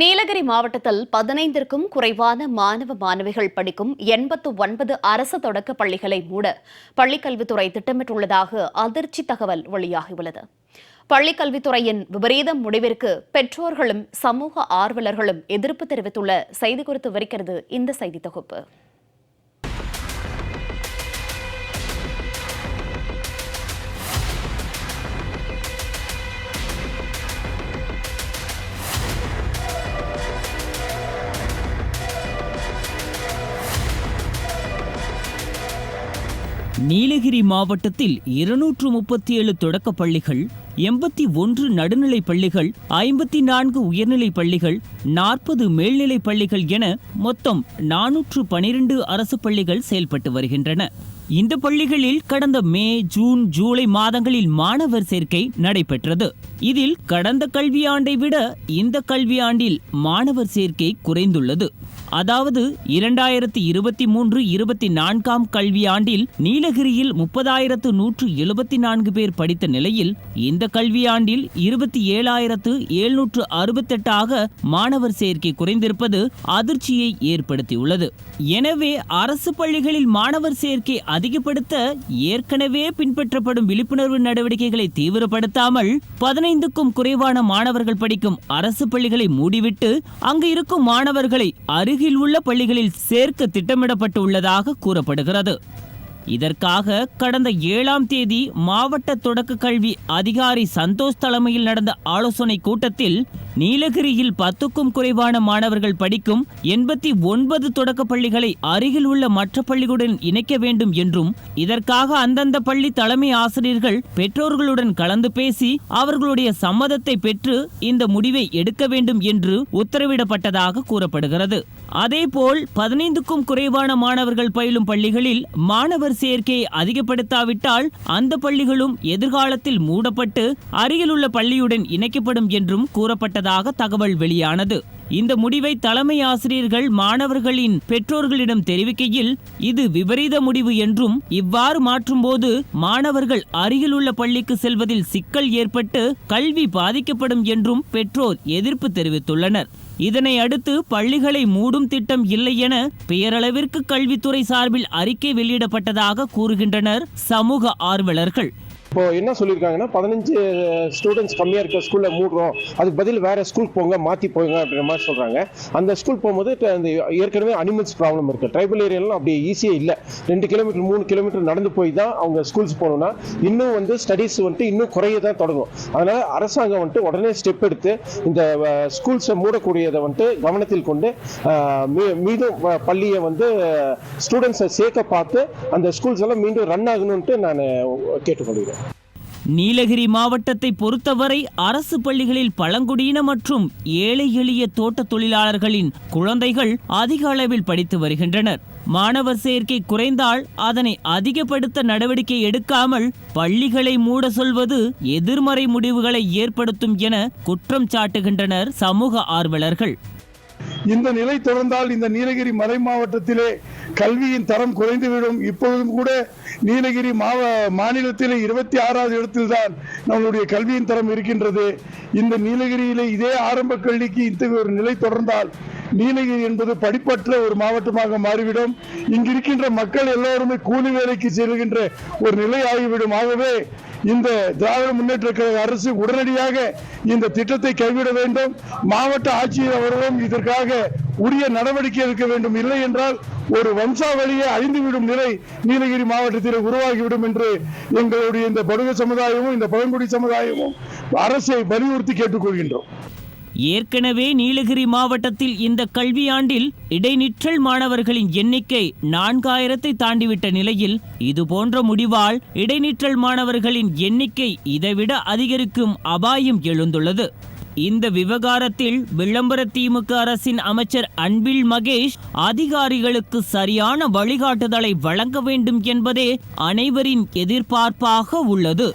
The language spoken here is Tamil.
நீலகிரி மாவட்டத்தில் பதினைந்திற்கும் குறைவான மாணவ மாணவிகள் படிக்கும் எண்பத்து ஒன்பது அரசு தொடக்க பள்ளிகளை மூட பள்ளிக்கல்வித்துறை திட்டமிட்டுள்ளதாக அதிர்ச்சி தகவல் வெளியாகியுள்ளது. பள்ளிக்கல்வித்துறையின் விபரீத முடிவிற்கு பெற்றோர்களும் சமூக ஆர்வலர்களும் எதிர்ப்பு தெரிவித்துள்ள செய்தி குறித்து விரிக்கிறது இந்த செய்தி தொகுப்பு. நீலகிரி மாவட்டத்தில் இருநூற்று முப்பத்தி ஏழு தொடக்கப் பள்ளிகள் எண்பத்தி ஒன்று நடுநிலைப் பள்ளிகள் ஐம்பத்தி நான்கு உயர்நிலைப் பள்ளிகள் நாற்பது மேல்நிலைப் பள்ளிகள் என மொத்தம் நானூற்று பனிரெண்டு அரசு பள்ளிகள் செயல்பட்டு வருகின்றன. இந்த பள்ளிகளில் கடந்த மே ஜூன் ஜூலை மாதங்களில் மாணவர் சேர்க்கை நடைபெற்றது. இதில் கடந்த கல்வியாண்டை விட இந்த கல்வியாண்டில் மாணவர் சேர்க்கை குறைந்துள்ளது. அதாவது இரண்டாயிரத்தி இருபத்தி மூன்று இருபத்தி நான்காம் கல்வியாண்டில் நீலகிரியில் முப்பதாயிரத்து நூற்று எழுபத்தி நான்கு பேர் படித்த நிலையில் இந்த கல்வியாண்டில் இருபத்தி ஏழாயிரத்து எழுநூற்று அறுபத்தெட்டாக மாணவர் சேர்க்கை குறைந்திருப்பது அதிர்ச்சியை ஏற்படுத்தியுள்ளது. எனவே அரசு பள்ளிகளில் மாணவர் சேர்க்கை அதிகப்படுத்த ஏற்கனவே பின்பற்றப்படும் விழிப்புணர்வு நடவடிக்கைகளை தீவிரப்படுத்தாமல் பதினைந்துக்கும் குறைவான மாணவர்கள் படிக்கும் அரசு பள்ளிகளை மூடிவிட்டு அங்கு இருக்கும் மாணவர்களை அருகில் உள்ள பள்ளிகளில் சேர்க்க திட்டமிடப்பட்டுள்ளதாக கூறப்படுகிறது. இதற்காக கடந்த ஏழாம் தேதி மாவட்ட தொடக்க கல்வி அதிகாரி சந்தோஷ் தலைமையில் நடந்த ஆலோசனை கூட்டத்தில் நீலகிரியில் பத்துக்கும் குறைவான மாணவர்கள் படிக்கும் எண்பத்தி ஒன்பது தொடக்க பள்ளிகளை அருகில் உள்ள மற்ற பள்ளிகளுடன் இணைக்க வேண்டும் என்றும் இதற்காக அந்தந்த பள்ளி தலைமை ஆசிரியர்கள் பெற்றோர்களுடன் கலந்து பேசி அவர்களுடைய சம்மதத்தை பெற்று இந்த முடிவை எடுக்க வேண்டும் என்று உத்தரவிடப்பட்டதாக கூறப்படுகிறது. அதேபோல் பதினைந்துக்கும் குறைவான மாணவர்கள் பயிலும் பள்ளிகளில் மாணவர் சேர்க்கையை அதிகப்படுத்தாவிட்டால் அந்த பள்ளிகளும் எதிர்காலத்தில் மூடப்பட்டு அருகிலுள்ள பள்ளியுடன் இணைக்கப்படும் என்றும் கூறப்பட்டதாக தகவல் வெளியானது. இந்த முடிவை தலைமை ஆசிரியர்கள் மாணவர்களின் பெற்றோர்களிடம் தெரிவிக்கையில் இது விபரீத முடிவு என்றும் இவ்வாறு மாற்றும்போது மாணவர்கள் அருகிலுள்ள பள்ளிக்கு செல்வதில் சிக்கல் ஏற்பட்டு கல்வி பாதிக்கப்படும் என்றும் பெற்றோர் எதிர்ப்பு தெரிவித்துள்ளனர். இதனை அடுத்து பள்ளிகளை மூடும் திட்டம் இல்லை என பெயரளவிற்கு கல்வித்துறை சார்பில் அறிக்கை வெளியிடப்பட்டதாக கூறுகின்றனர் சமூக ஆர்வலர்கள். இப்போ என்ன சொல்லியிருக்காங்கன்னா பதினஞ்சு ஸ்டூடெண்ட்ஸ் கம்மியாக இருக்க ஸ்கூலில் மூடுறோம். அதுக்கு பதில் வேற ஸ்கூல் போங்க மாற்றி போங்க அப்படின்ற மாதிரி சொல்கிறாங்க அந்த ஸ்கூல் போகும்போது அந்த ஏற்கனவே அனிமல்ஸ் ப்ராப்ளம் இருக்குது ட்ரைபல் ஏரியாலாம் அப்படி ஈஸியாக இல்லை. ரெண்டு கிலோமீட்டர் மூணு கிலோமீட்டர் நடந்து போய் தான் அவங்க ஸ்கூல்ஸ் போகணும்னா இன்னும் வந்து ஸ்டடீஸ் வந்துட்டு இன்னும் குறைய தான் தொடங்கும். அதனால் அரசாங்கம் வந்துட்டு உடனே ஸ்டெப் எடுத்து இந்த ஸ்கூல்ஸை மூடக்கூடியதை வந்துட்டு கவனத்தில் கொண்டு மீ- மீண்டும் பள்ளியை வந்து ஸ்டூடெண்ட்ஸை சேர்க்க பார்த்து அந்த ஸ்கூல்ஸ் எல்லாம் மீண்டும் ரன் ஆகணும்ன்ட்டு நான் கேட்டுக்கொள்கிறேன். நீலகிரி மாவட்டத்தை பொறுத்தவரை அரசு பள்ளிகளில் பழங்குடியின மற்றும் ஏழை எளிய தோட்ட தொழிலாளர்களின் குழந்தைகள் அதிக அளவில் படித்து வருகின்றனர். மாணவர் சேர்க்கை குறைந்தால் அதனை அதிகப்படுத்த நடவடிக்கை எடுக்காமல் பள்ளிகளை மூட சொல்வது எதிர்மறை முடிவுகளை ஏற்படுத்தும் என குற்றம் சாட்டுகின்றனர் சமூக ஆர்வலர்கள். இந்த நிலை தொடர்ந்தால் இந்த நீலகிரி மலை மாவட்டத்திலே கல்வியின் தரம் குறைந்துவிடும். இப்பொழுதும் கூட நீலகிரி மாவ மாநிலத்திலே இருபத்தி ஆறாவது இடத்தில்தான் நம்மளுடைய கல்வியின் தரம் இருக்கின்றது. இந்த நீலகிரியிலே இதே ஆரம்ப கல்விக்கு இத்தகைய ஒரு நிலை தொடர்ந்தால் நீலகிரி என்பது படிப்பற்ற ஒரு மாவட்டமாக மாறிவிடும். இங்கு இருக்கின்ற மக்கள் எல்லோருமே கூலி வேலைக்கு செல்கின்ற ஒரு நிலை ஆகிவிடும். ஆகவே இந்த திராவிட முன்னேற்ற கழக அரசு உடனடியாக இந்த திட்டத்தை கைவிட வேண்டும். மாவட்ட ஆட்சியர் அவர்களும் இதற்காக உரிய நடவடிக்கை எடுக்க வேண்டும். இல்லை என்றால் ஒரு வம்சாவளியை அழிந்துவிடும் நிலை நீலகிரி மாவட்டத்தில் உருவாகிவிடும் என்று எங்களுடைய இந்த படுகை சமுதாயமும் இந்த பழங்குடி சமுதாயமும் அரசை வலியுறுத்தி கேட்டுக்கொள்கின்றோம். ஏற்கனவே நீலகிரி மாவட்டத்தில் இந்த கல்வியாண்டில் இடைநிற்றல் மாணவர்களின் எண்ணிக்கை நான்காயிரத்தை தாண்டிவிட்ட நிலையில் இது போன்ற முடிவால் இடைநிற்றல் மாணவர்களின் எண்ணிக்கை இதைவிட அதிகரிக்கும் அபாயம் எழுந்துள்ளது. இந்த விவகாரத்தில் விளம்பர திமுக அரசின் அமைச்சர் அன்பில் மகேஷ் அதிகாரிகளுக்கு சரியான வழிகாட்டுதலை வழங்க வேண்டும் என்பதே அனைவரின் எதிர்பார்ப்பாக உள்ளது.